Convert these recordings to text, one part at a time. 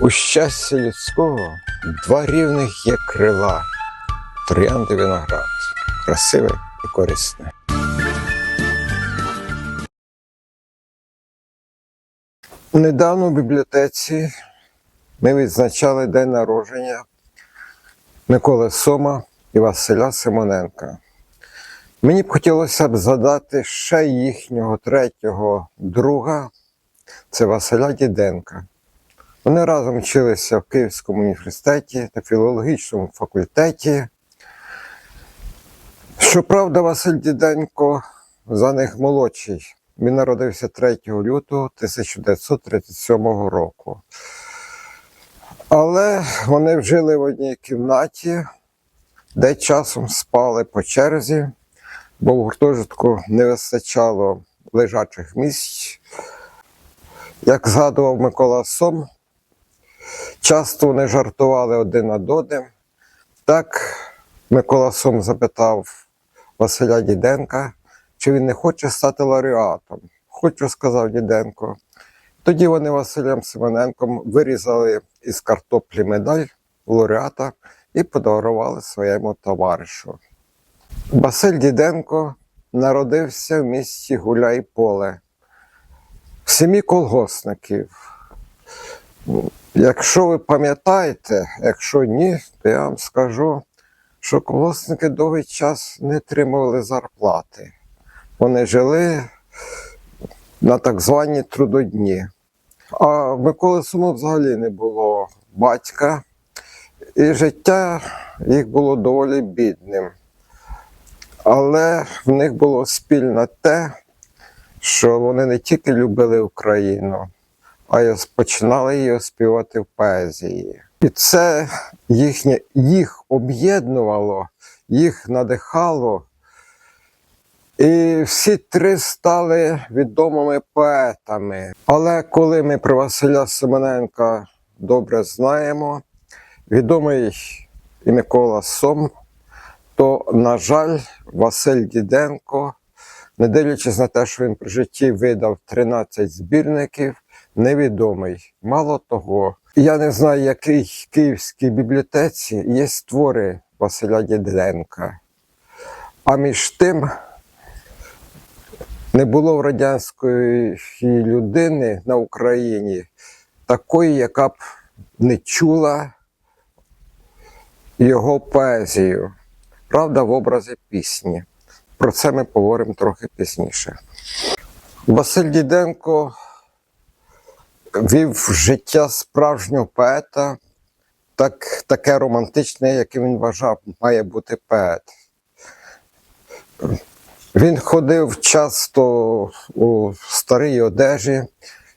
У щастя людського два рівних є крила, троянди виноград, красиве і корисне. Недавно в бібліотеці ми відзначали день народження Миколи Сома і Василя Симоненка. Мені б хотілося б згадати ще їхнього третього друга, це Василя Діденка. Вони разом вчилися в Київському університеті та філологічному факультеті. Щоправда, Василь Діденко за них молодший. Він народився 3 лютого 1937 року. Але вони жили в одній кімнаті, де часом спали по черзі, бо в гуртожитку не вистачало лежачих місць. Як згадував Микола Сом, часто вони жартували один над одним. Так Микола Сом запитав Василя Діденка, чи він не хоче стати лауреатом. Хочу, сказав Діденко. Тоді вони Василем Симоненком вирізали із картоплі медаль лауреата і подарували своєму товаришу. Василь Діденко народився в місті Гуляйполе в сім'ї колгосників. Якщо ви пам'ятаєте, якщо ні, то я вам скажу, що колгоспники довгий час не отримували зарплати. Вони жили на так звані трудодні. А в Миколи Суму взагалі не було батька, і життя їх було доволі бідним. Але в них було спільне те, що вони не тільки любили Україну, а й починали її співати в поезії. І це їхнє, їх об'єднувало, їх надихало. І всі три стали відомими поетами. Але коли ми про Василя Симоненка добре знаємо, відомий і Микола Сом, то, на жаль, Василь Діденко, не дивлячись на те, що він при житті видав 13 збірників, невідомий. Мало того, я не знаю, який Київській бібліотеці є твори Василя Діденка. А між тим, не було в радянської людини на Україні такої, яка б не чула його поезію. Правда, в образі пісні. Про це ми поговоримо трохи пізніше. Василь Діденко вів життя справжнього поета, так, таке романтичне, яке він вважав, має бути поет. Він ходив часто у старій одежі.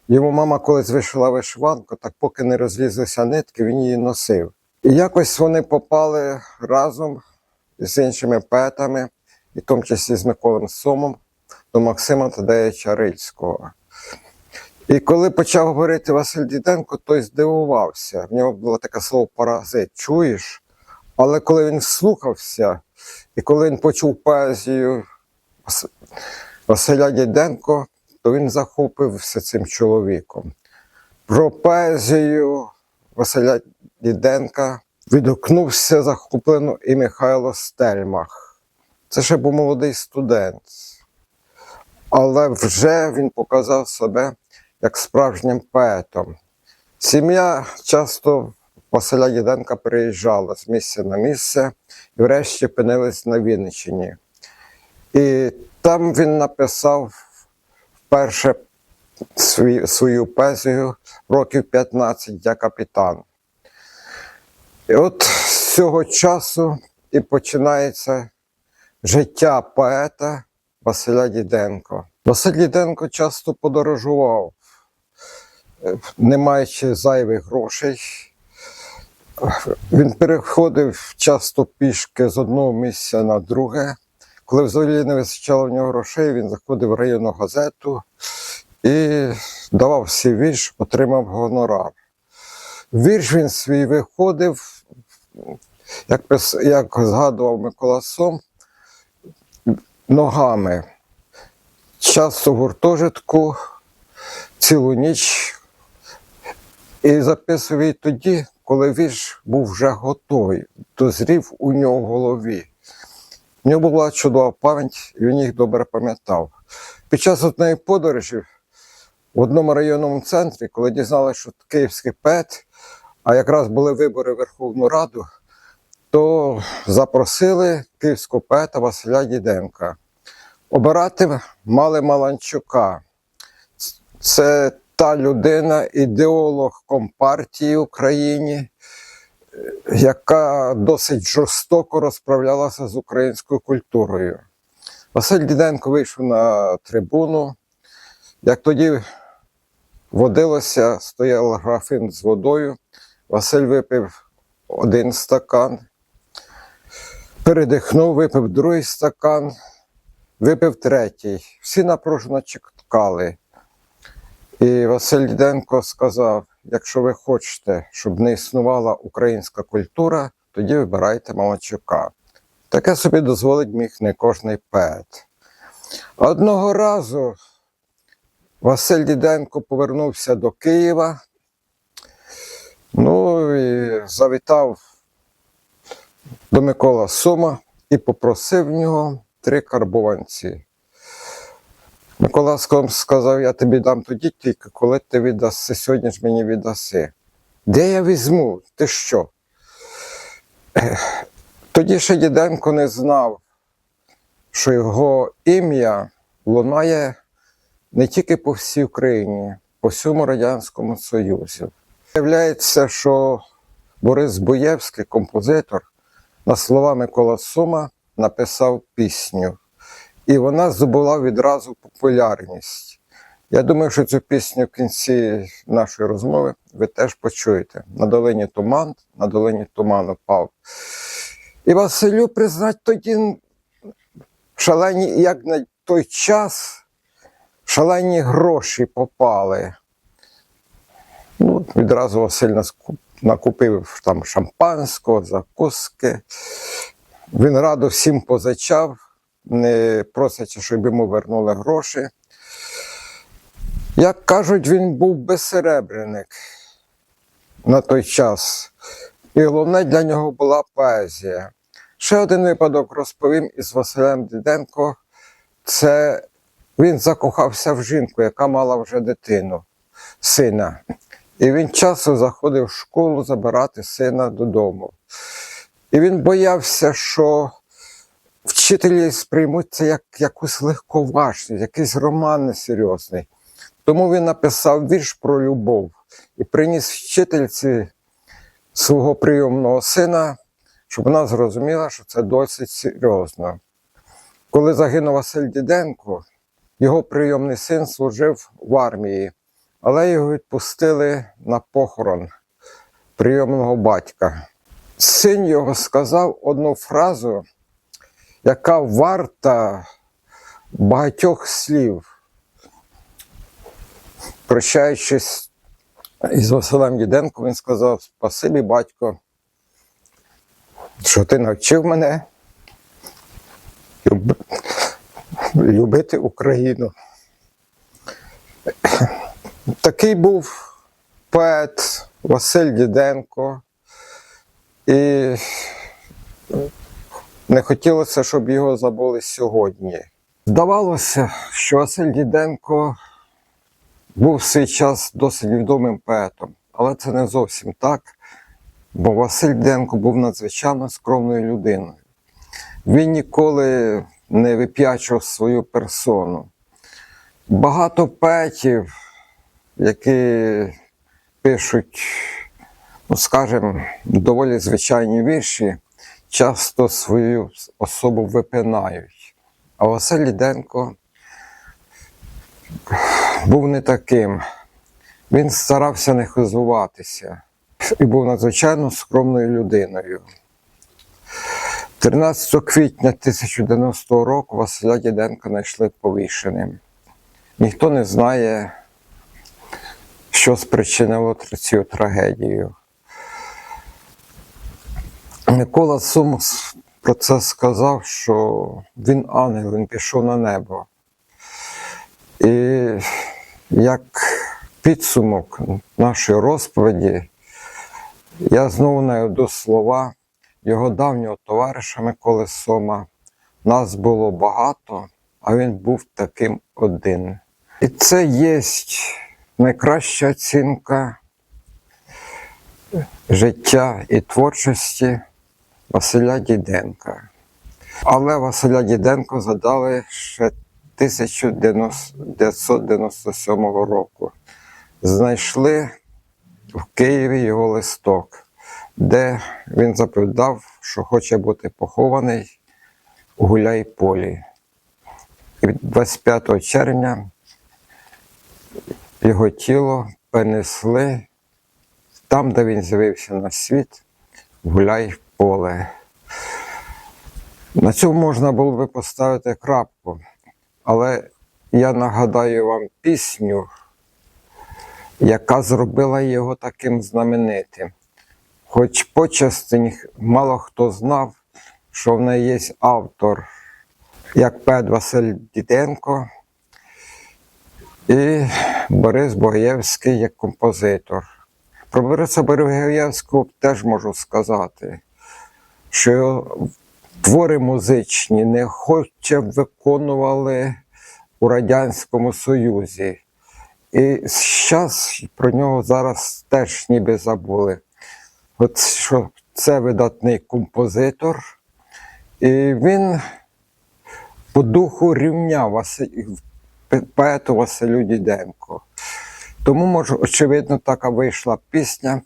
Йому мама колись вишила вишиванку, так поки не розлізлися нитки, він її носив. І якось вони попали разом з іншими поетами, і в тому числі з Миколом Сомом, до Максима Тадеєвича Рильського. І коли почав говорити Василь Діденко, той здивувався. В нього було таке слово паразит. Чуєш? Але коли він слухався, і коли він почув поезію Василя Діденко, то він захопився цим чоловіком. Про поезію Василя Діденка відгукнувся захоплено і Михайло Стельмах. Це ще був молодий студент. Але вже він показав себе як справжнім поетом. Сім'я часто Василя Діденка переїжджала з місця на місце і врешті опинились на Вінниччині. І там він написав вперше свою поезію років 15 я капітан. І от з цього часу і починається життя поета Василя Діденко. Василь Діденко часто подорожував, не маючи зайвих грошей. Він переходив часто пішки з одного місця на друге. Коли взагалі не вистачало в нього грошей, він заходив в районну газету і давав свій вірш, отримав гонорар. Вірш він свій виходив, як, як згадував Микола Сом, ногами. Часто в гуртожитку цілу ніч І записував тоді, коли вірш був вже готовий, дозрів у нього в голові. У нього була чудова пам'ять, і він їх добре пам'ятав. Під час однієї подорожі в одному районному центрі, коли дізналися, що київський поет, а якраз були вибори в Верховну Раду, то запросили київського поета Василя Діденка. Обирати мали Маланчука. Це та людина, ідеолог Компартії в Україні, е, яка досить жорстоко розправлялася з українською культурою. Василь Діденко вийшов на трибуну. Як тоді водилося, стояв графин з водою. Василь випив один стакан, передихнув, випив другий стакан, випив третій. Всі напружено чекали. І Василь Діденко сказав: якщо ви хочете, щоб не існувала українська культура, тоді вибирайте Малачука. Таке собі дозволить міг не кожний поет. Одного разу Василь Діденко повернувся до Києва, ну і завітав до Микола Сума і попросив в нього три карбованці. Микола сказав, я тобі дам тоді тільки, коли ти віддаси, сьогодні ж мені віддаси. Де я візьму? Ти що? Тоді ще Діденко не знав, що його ім'я лунає не тільки по всій Україні, по всьому Радянському Союзі. Виявляється, що Борис Боєвський, композитор, на слова Микола Сума написав пісню. І вона здобула відразу популярність. Я думаю, що цю пісню в кінці нашої розмови ви теж почуєте. На долині туман, на долині туман упав. І Василю признать тоді шалені, як на той час, шалені гроші попали. Ну, відразу Василь накупив там шампанського, закуски. Він радо всім позичав, не просячи, щоб йому вернули гроші. Як кажуть, він був безсеребреник на той час. І головне для нього була поезія. Ще один випадок розповім із Василем Діденко. Це він закохався в жінку, яка мала вже дитину, сина. І він часто заходив в школу забирати сина додому. І він боявся, що вчителі сприймуть це як якусь легковажність, якийсь роман несерйозний. Тому він написав вірш про любов і приніс вчительці свого прийомного сина, щоб вона зрозуміла, що це досить серйозно. Коли загинув Василь Діденко, його прийомний син служив в армії, але його відпустили на похорон прийомного батька. Син його сказав одну фразу, яка варта багатьох слів. Прощаючись із Василем Діденко, він сказав: Спасибі, батько, що ти навчив мене любити Україну. Такий був поет Василь Діденко. І не хотілося, щоб його забули сьогодні. Здавалося, що Василь Діденко був в свій час досить відомим поетом, але це не зовсім так, бо Василь Діденко був надзвичайно скромною людиною. Він ніколи не вип'ячував свою персону. Багато поетів, які пишуть, ну скажімо, доволі звичайні вірші, часто свою особу випинають. А Василь Діденко був не таким. Він старався не хизуватися і був надзвичайно скромною людиною. 13 квітня 1090 року Василя Діденка знайшли повішеним. Ніхто не знає, що спричинило цю трагедію. Микола Сумс про це сказав, що він ангел, він пішов на небо. І як підсумок нашої розповіді я знову найду слова його давнього товариша Миколи Сома. Нас було багато, а він був таким один. І це є найкраща оцінка життя і творчості Василя Діденка. Але Василя Діденко задали ще 1997 року. Знайшли в Києві його листок, де він заповідав, що хоче бути похований у Гуляйполі. І 25 червня його тіло перенесли там, де він з'явився на світ, в Гуляйполе. На цьому можна було би поставити крапку, але я нагадаю вам пісню, яка зробила його таким знаменитим. Хоч почасти мало хто знав, що в неї є автор, як Пет Василь Діденко і Борис Богоєвський як композитор. Про Бориса Богоєвського теж можу сказати, що твори музичні не хоче виконували у Радянському Союзі. І зараз про нього зараз теж ніби забули. От що це видатний композитор, і він по духу рівня Василь, поету Василю Діденко. Тому, може, очевидно, така вийшла пісня,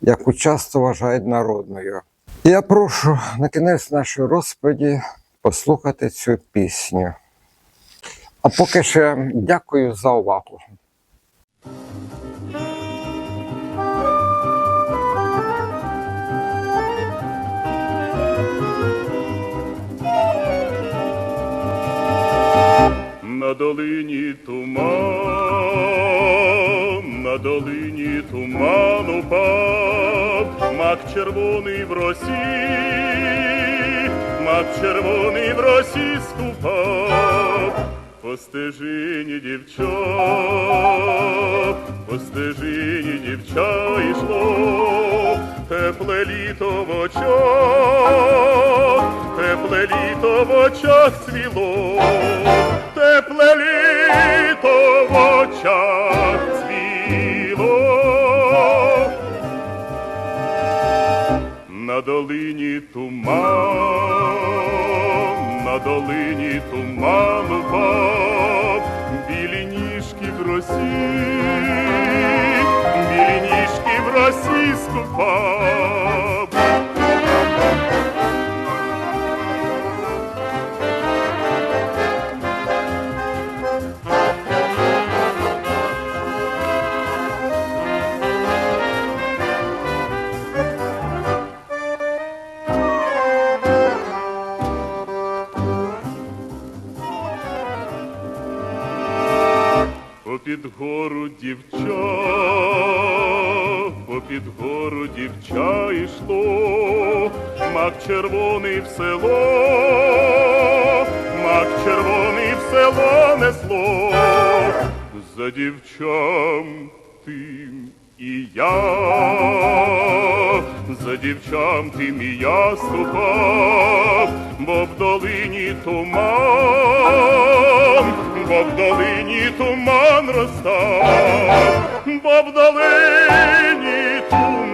яку часто вважають народною. Я прошу на кінець нашої розповіді послухати цю пісню. А поки ще дякую за увагу. Мак червоний в росі, мак червоний в росі ступав, по стежині дівчат, по стежині дівча йшло, тепле літо в очах, тепле літо в очах цвіло, тепле літо долині туман, на долині туман упав, білі ніжки в росі, білі ніжки в росі скупав. Попід гору дівча, попід гору дівча йшло, мак червоний в село, мак червоний в село несло, за дівчам тим і я, за дівчам тим і я ступав, бо в долині туман, бо в туман розстав, бо в туман.